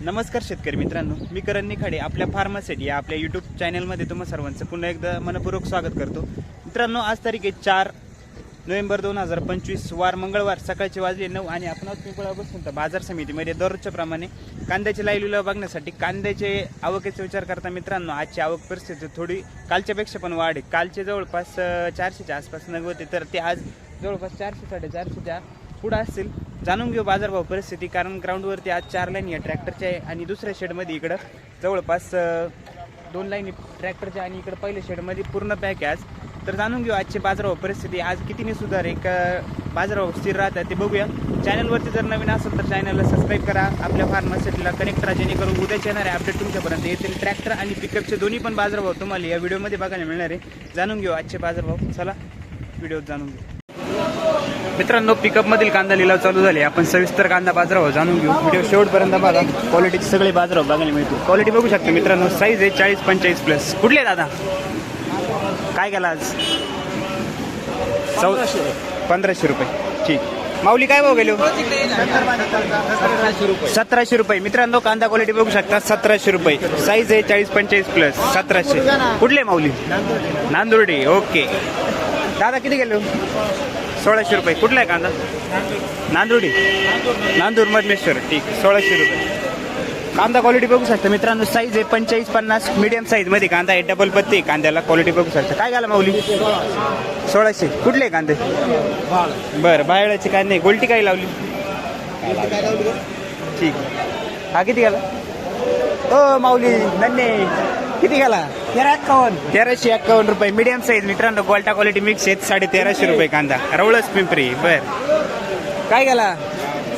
नमस्कार शेतकरी मित्रांनो मी करण निखाडे आपल्या फार्मासिटी या आपल्या यूट्यूब चॅनलमध्ये तुम्हा सर्वांचं पुन्हा एकदा मनपूर्वक स्वागत करतो. मित्रांनो आज तारीख आहे चार नोव्हेंबर दोन हजार पंचवीस वार मंगळवार सकाळचे वाजले नऊ आणि आपण आज पिंपळा बसून तर बाजार समितीमध्ये. दररोजच्या प्रमाणे कांद्याचे लाईलुला बघण्यासाठी कांद्याचे आवकेचा विचार करता मित्रांनो आजची आवक परिस्थिती थोडी कालच्यापेक्षा पण वाढ आहे. कालचे जवळपास चारशेच्या आसपास नग होते तर ते आज जवळपास चारशे साडेचारशेच्या पुढं असतील. जाणून घेऊ बाजारभाव परिस्थिती कारण ग्राउंडवरती आज चार लाईन या ट्रॅक्टरच्या आहे आणि दुसऱ्या शेडमध्ये इकडं जवळपास दोन लाईनी ट्रॅक्टरच्या आणि इकडं पहिल्या शेडमध्ये पूर्ण पॅक आहे आज. तर जाणून घेऊ आजची बाजारभाव परिस्थिती आज कितीने सुधार एक बाजारभाव स्थिर राहतात ते बघूया. चॅनलवरती जर नवीन असेल तर चॅनलला सबस्क्राईब करा. आपल्या फार्मासिटीला कनेक्ट करा जेणेकरून उद्याच येणारे अपडेट तुमच्यापर्यंत. येतील ट्रॅक्टर आणि पिकअपचे दोन्ही पण बाजारभाव तुम्हाला या व्हिडिओमध्ये बघायला मिळणार आहे. जाणून घेऊ आजचे बाजारभाव. चला व्हिडिओ जाणून घेऊ. मित्रांनो पिकअप मधील कांदा लिलाव चालू झाले. आपण सविस्तर कांदा बाजारावर जाणून घेऊ. व्हिडिओ शेवटपर्यंत बघा क्वालिटीचे सगळे बाजारावर बघायला मिळतो क्वालिटी बघू शकता मित्रांनो. साईज आहे चाळीस पंचेचाळीस प्लस कुठले दादा? काय केला आज? चौ पंधराशे रुपये. ठीक. माऊली काय भाव गेलो? सतराशे रुपये. मित्रांनो कांदा क्वालिटी बघू शकता. सतराशे रुपये. साईज आहे चाळीस पंचेचाळीस प्लस सतराशे. कुठले माऊली? नांदुर्डी. ओके दादा किती गेलो? सोळाशे रुपये. कुठला आहे कांदा? नांदुर्डी. नांदूर मधमेश्वर. ठीक सोळाशे रुपये. कांदा क्वालिटी बघू शकता मित्रांनो. साईज आहे पंचेचाळीस पन्नास. मीडियम साईजमध्ये कांदा आहे. डबल पत्ती कांद्याला क्वालिटी बघू शकता. काय घाला माऊली? सोळाशे. कुठले कांदे? बरं बायळाचे कांदे गोलटी काय लावली? ठीक. हा किती घाला? हो माऊली धन्य किती घाला तेरा एक्कावन्न तेराशे एक्कावन्न रुपये. मीडियम साईज मित्रांनो गोल्टा क्वालिटी मिक्स आहेत. साडे तेराशे रुपये कांदा. रवळच पिंपरी. बर. काय गेला?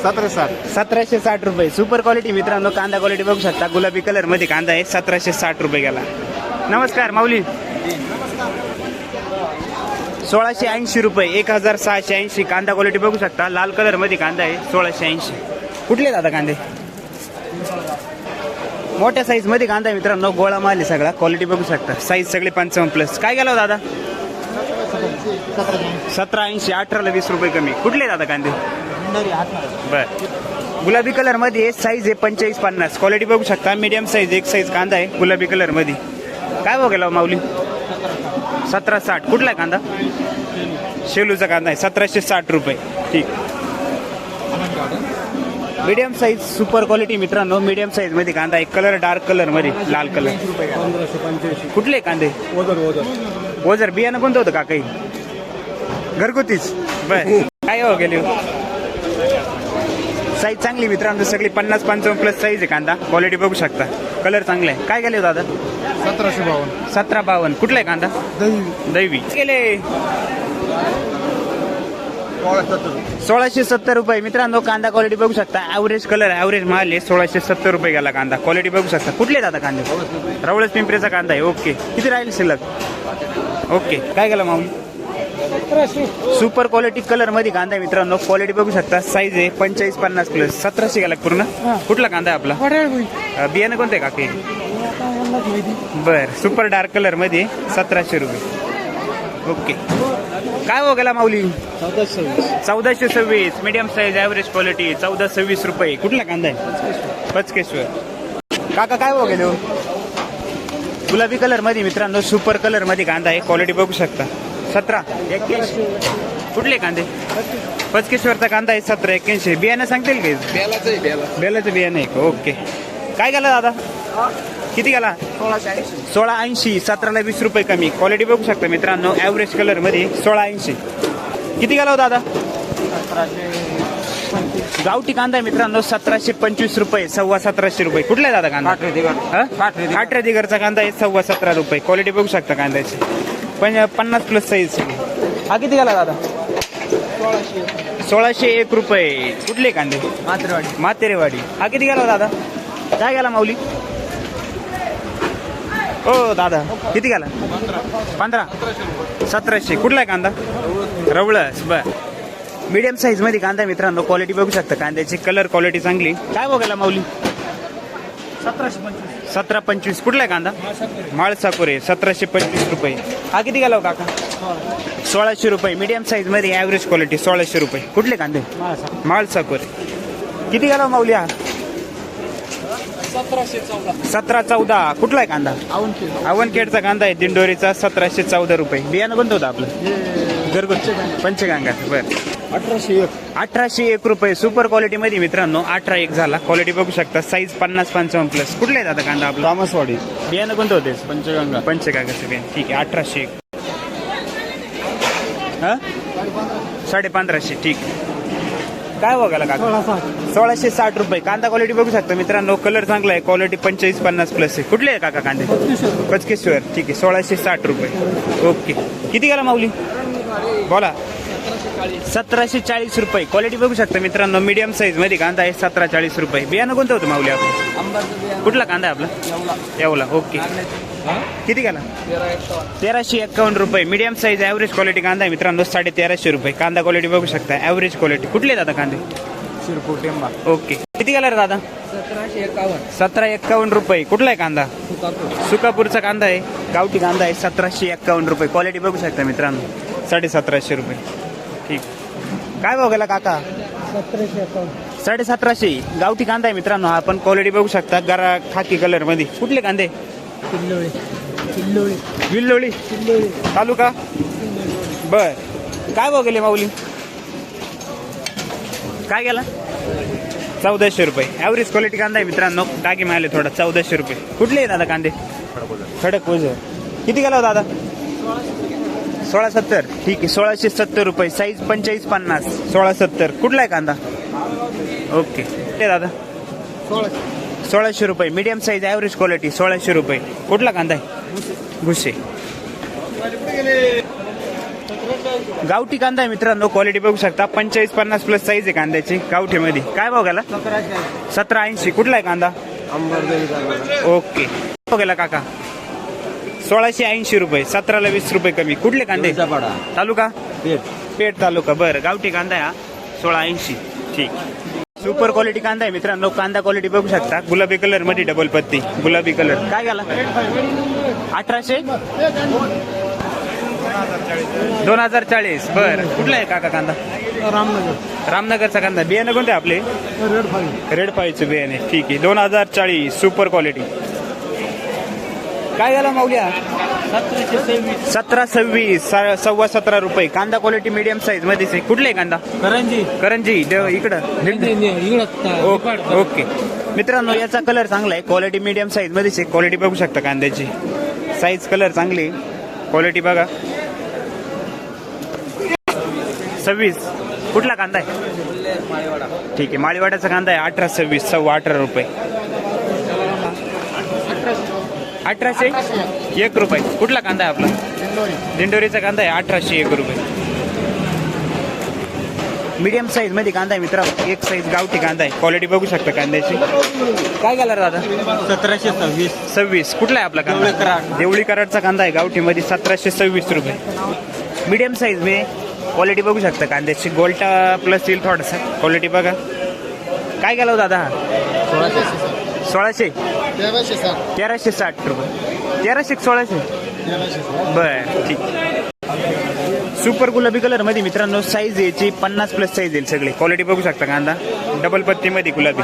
सतरा साठ. सतराशे साठ रुपये. सुपर क्वालिटी मित्रांनो कांदा क्वालिटी बघू शकता. गुलाबी कलरमध्ये कांदा आहे. सतराशे साठ रुपये गेला. नमस्कार माऊली. सोळाशे ऐंशी रुपये. एक हजार सहाशे ऐंशी. कांदा क्वालिटी बघू शकता. लाल कलरमध्ये कांदा आहे. सोळाशे ऐंशी. कुठले दादा कांदे? मोठ्या साईजमध्ये कांदा आहे मित्रांनो. गोळा माल आहे सगळा. क्वालिटी बघू शकता. साईज सगळे पंचावन्न प्लस काय गेला हो दादा? सतरा ऐंशी अठराला वीस रुपये कमी. कुठले दादा कांदे? बर. गुलाबी कलरमध्ये साईज आहे पंचेचाळीस पन्नास. क्वालिटी बघू शकता. मीडियम साईज एक साईज कांदा आहे गुलाबी कलरमध्ये. काय बघायला गेला हो माऊली? सतरा साठ. कुठला आहे कांदा? शेलूचा कांदा आहे. सतराशे साठ रुपये. ठीक. मीडियम साईज सुपर क्वालिटी मित्रांनो मीडियम साईजमध्ये कांदा आहे. कलर डार्क कलरमध्ये लाल कलर पंधराशे पंच्याऐंशी कुठले कांदे? ओझर. ओझर ओझर बियाणं कोणतं होतं का काही घरगुतीच. बर. काय हो गेले? साईज चांगली मित्रांनो सगळी पन्नास पंचावन्न प्लस साईज आहे कांदा. क्वालिटी बघू शकता. कलर चांगला आहे. काय गेले दादा? सतराशे बावन्न. सतरा बावन्न. कुठला आहे कांदा? दही. दैवी गेले. सोळाशे सत्तर रुपये. मित्रांनो कांदा क्वालिटी बघू शकता. ॲव्हरेज कलर ॲव्हरेज माल आहे. सोळाशे सत्तर रुपये गेला कांदा. क्वालिटी बघू शकता. कुठले दादा कांदे? रवळच पिंपरीचा कांदा आहे. ओके किती राहील शिल्लक? ओके काय गेला माऊली? सतराशे सुपर क्वालिटी कलरमध्ये कांदा आहे मित्रांनो. क्वालिटी बघू शकता. साईज आहे पंचेचाळीस पन्नास प्लस सतराशे गेला पूर्ण. कुठला कांदा आहे आपला? बियाणं कोणतं काकी? बर. सुपर डार्क कलरमध्ये सतराशे रुपये. ओके. काय हो गेला माऊली? चौदा सव्वीस. चौदाशे सव्वीस मीडियम साईज ॲव्हरेज क्वालिटी चौदा सव्वीस रुपये. कुठला कांदा आहे? पचकेश्वर काका काय हो गेले? गुलाबी कलरमध्ये मित्रांनो सुपर कलरमध्ये कांदा आहे. क्वालिटी बघू शकता. सतरा. एक्क्याऐंशी. कुठले कांदे? पचकेश्वरचा कांदा आहे सतरा एक्क्याऐंशी. बियाणं सांगतील का? बेलाच बियाणं आहे. ओके. काय गेला दादा? किती गेला? सोळाशे ऐंशी सोळा ऐंशी सतराला वीस रुपये कमी. क्वालिटी बघू शकता मित्रांनो ॲव्हरेज कलरमध्ये सोळा ऐंशी. किती गेला हो दादा? गावठी कांदा आहे मित्रांनो सतराशे पंचवीस रुपये सव्वा सतराशे रुपये. कुठला आहे दादा कांदा. पाठरे दिगरचा कांदा आहे सव्वा सतरा रुपये. क्वालिटी बघू शकता कांद्याची. पण पन्नास प्लस साईज हा किती गेला दादा? सोळाशे. सोळाशे एक रुपये. कुठले कांदे? मात्रेवाडी मातेरेवाडी हा किती गेला हो दादा? काय गेला माऊली? हो दादा. किती गेला? पंधरा. सतराशे. कुठला आहे कांदा? रवळस बर. मीडियम साईजमध्ये कांदा मित्रांनो. क्वालिटी बघू शकता. कांद्याची कलर क्वालिटी चांगली. काय बघायला माऊली? सतराशे पंचवीस. सतरा पंचवीस. कुठला आहे कांदा? माळसाकुरे सतराशे पंचवीस रुपये. हा किती गेला हो काका? सोळाशे रुपये. मीडियम साईजमध्ये ॲव्हरेज क्वालिटी सोळाशे रुपये. कुठले कांदे? माळसाकुरे किती गेला हो माऊली हा? सतराशे चौदा. सतरा चौदा. कुठला आहे कांदा? अवनखेडचा कांदा आहे. दिंडोरीचा सतराशे चौदा रुपये. बियाणं कोणतं होतं आपलं? घरगुती. पंचगंगाचं बरं. अठराशे एक. अठराशे एक रुपये. सुपर क्वालिटी मध्ये मित्रांनो अठरा एक झाला. क्वालिटी बघू शकता. साईज पन्नास पंचावन्न प्लस कुठले आता कांदा आपला? तामसवाडी बियाणं कोणतं होते? पंचगंगा. पंचकागाचं बियाणं. ठीक आहे. अठराशे एक. हा? साडे पंधराशे ठीक काय बघायला काका? सोळाशे साठ. रुपये. कांदा क्वालिटी बघू शकता मित्रांनो. कलर चांगला आहे. क्वालिटी पंचेचाळीस पन्नास प्लस आहे. कुठले आहे काका कांदे? पचकेश्वर ठीक आहे. सोळाशे साठ रुपये. ओके किती गेला माऊली? बोला. सतराशे चाळीस रुपये. क्वालिटी बघू शकता मित्रांनो. मीडियम साईजमध्ये कांदा आहे सतरा चाळीस रुपये. बियाणं कोणतं होतं माऊली आपलं? कुठला कांदा आहे आपला? येवला. ओके किती गेला तेराशे एक्कावन्न रुपये. मीडियम साईज ॲव्हरेज क्वालिटी कांदा आहे मित्रांनो साडे तेराशे रुपये. कांदा क्वालिटी बघू शकता. ॲव्हरेज क्वालिटी कुठले आता कांदे? शिरपूर टेंबा. ओके किती गेला रे दादा? सतराशे एकावन्न सतरा एक्कावन्न रुपये. कुठला आहे कांदा? सुकापूरचा कांदा आहे. गावठी कांदा आहे. सतराशे एक्कावन्न रुपये. क्वालिटी बघू शकता मित्रांनो. साडे सतराशे रुपये. ठीक. काय बघायला काका? सतराशे एकावन्न साडे सतराशे. गावठी कांदा आहे मित्रांनो हा. आपण क्वालिटी बघू शकता. गरा खाकी कलरमध्ये. कुठले कांदे? किल्लोळी किल्लोळी विल्लोळी. किल्लोळी तालुका? बर. काय बघले माऊली? काय गेला? चौदाशे रुपये. ॲव्हरेज क्वालिटी कांदा आहे मित्रांनो. टाकी मिळाले थोडा. चौदाशे रुपये. कुठले आहे दादा कांदे? खडक ओझर किती गेला हो दादा? सोळा सत्तर. ठीक आहे. सोळाशे सत्तर रुपये. साईज पंचेचाळीस पन्नास. सोळा सत्तर. कुठला आहे कांदा? ओके. ते दादा? सोळाशे सोळाशे रुपये. मीडियम साईज ॲव्हरेज क्वालिटी सोळाशे रुपये. कुठला कांदा आहे? भुसे. गावठी कांदा आहे मित्रांनो क्वालिटी बघू शकता. पंचेचाळीस पन्नास प्लस साईज आहे कांद्याची गावठीमध्ये. काय भाव गेला? सतराशे सतरा ऐंशी. कुठला आहे कांदा? ओके. गेला काका. सोळाशे ऐंशी रुपये. सतराला वीस रुपये कमी. कुठले कांदे? तालुका? पेट पेठ तालुका. बरं गावठी कांदा आहे हा. सोळा ऐंशी. ठीक. सुपर क्वालिटी कांदा आहे मित्रांनो. कांदा क्वालिटी बघू शकता. गुलाबी कलरमध्ये डबल पत्ती. गुलाबी कलर काय गेला? अठराशे? दोन हजार चाळीस. बर. कुठला आहे काका कांदा? रामनगर. रामनगरचा कांदा. बियाणं कोणते आपले? रेड फाईव्ह रेड फाईचं बियाणे ठीक आहे. दोन हजार चाळीस. सुपर क्वालिटी काय झालं माऊल्या? सतरा सव्वीस सा- सव्वा सतरा रुपये. कांदा क्वालिटी मीडियम साईज मध्येच आहे कुठले आहे कांदा? करंजी. करंजी देव इकडं. Okay okay. मित्रांनो याचा कलर चांगला आहे. क्वालिटी मीडियम साईज मध्येच आहे क्वालिटी बघू शकता कांद्याची. साईज कलर चांगली. क्वालिटी बघा. सव्वीस. कुठला कांदा आहे? ठीक आहे माळीवाड्याचा कांदा आहे. अठरा सव्वीस सव्वा अठरा रुपये. अठराशे एक रुपये. कुठला कांदा आहे आपला? दिंडोरीचा कांदा आहे अठराशे एक रुपये. मीडियम साईजमध्ये कांदा आहे मित्र एक साईज गावठी कांदा आहे. क्वालिटी बघू शकता कांद्याची. काय गेला रे दादा? सतराशे सव्वीस. सव्वीस. कुठला आहे आपला कांदा? कराड. देवळी कराडचा कांदा आहे गावठी मध्ये सतराशे सव्वीस रुपये. मीडियम साईज में क्वालिटी बघू शकता कांद्याची. गोल्टा प्लस येईल थोडासा. क्वालिटी बघा. काय गेला हो दादा? सोळाशे. सोळाशे. तेराशे साठ. तेराशे साठ रुपये. तेराशे सोळाशे. तेराशे साठ. बर ठीक. सुपर गुलाबी कलरमध्ये मित्रांनो साईज याची पन्नास प्लस साईज येईल सगळी. क्वालिटी बघू शकता कांदा डबल पत्ती मध्ये गुलाबी.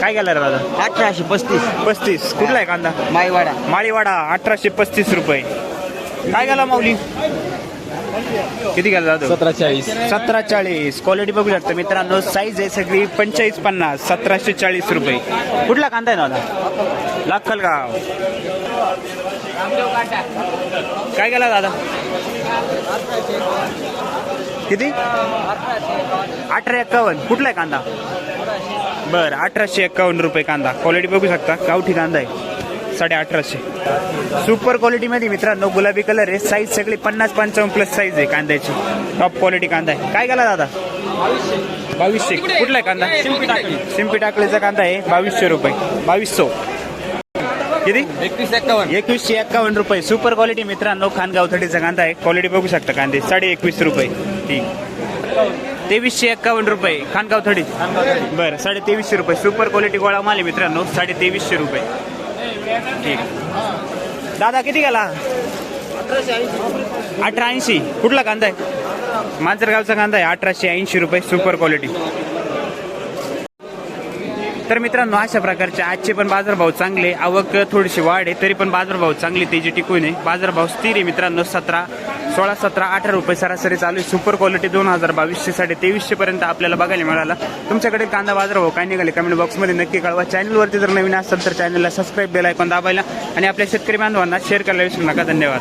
काय गेला रे दादा? अठराशे पस्तीस. पस्तीस. कुठला आहे कांदा माईवाडा माळीवाडा अठराशे पस्तीस रुपये. काय गेला माऊली? किती गेला दादा सतरा चाळीस सतरा चाळीस क्वालिटी बघू शकता मित्रांनो साईज आहे सगळी पंचेचाळीस पन्नास सतराशे चाळीस रुपये. कुठला कांदा आहे दादा? लाखलगाव. काय गेला दादा? किती? अठरा एक्कावन्न कुठला आहे कांदा? बरं अठराशे एक्कावन्न रुपये कांदा. क्वालिटी बघू शकता. गावठी कांदा आहे. साडे अठराशे. सुपर क्वालिटीमध्ये मित्रांनो गुलाबी कलर आहे. साईज सगळी पन्नास पंचावन्न प्लस साईज आहे कांद्याची. टॉप क्वालिटी कांदा आहे. काय गेला दादा? बावीसशे. कुठला आहे कांदा? शिंपी टाकली. शिंपी टाकलीचा कांदा आहे. बावीसशे रुपये. बावीसशे. किती? एकवीस एक्कावन्न. एकवीसशे एक्कावन्न रुपये. सुपर क्वालिटी मित्रांनो खानगाव थडीचा कांदा आहे. क्वालिटी बघू शकता कांदे. साडे एकवीस रुपये. ठीक. तेवीसशे एक्कावन्न रुपये. खानगाव थडी बरं साडे तेवीसशे रुपये. सुपर क्वालिटी गोळा माल मित्रांनो साडे तेवीसशे रुपये. ठीक. दादा किती गेला? अठरा ऐंशी कुठला कांदा आहे? मांजरगावचा कांदा आहे. अठराशे ऐंशी रुपये सुपर क्वालिटी तर मित्रांनो अशा प्रकारचे आजचे पण बाजारभाव चांगले आवक थोडीशी वाढ आहे तरी पण बाजारभाव चांगली तेजी टिकून आहे. बाजारभाव स्थिर आहे मित्रांनो सतरा सोळा सतरा अठरा रुपये सरासरी चालू आहे. सुपर क्वालिटी दोन हजार बावीसशे साडे तेवीसशे पर्यंत आपल्याला बघायला मिळाला. तुमच्याकडे कांदा बाजारभाव काय निघाले कमेंट बॉक्समध्ये नक्की कळवा. चॅनलवरती जर नवीन असेल तर चॅनलला सबस्क्राईब बेल ऐकून दाबायला आणि आपल्या शेतकरी बांधवांना शेअर करायला विसरू नका. धन्यवाद.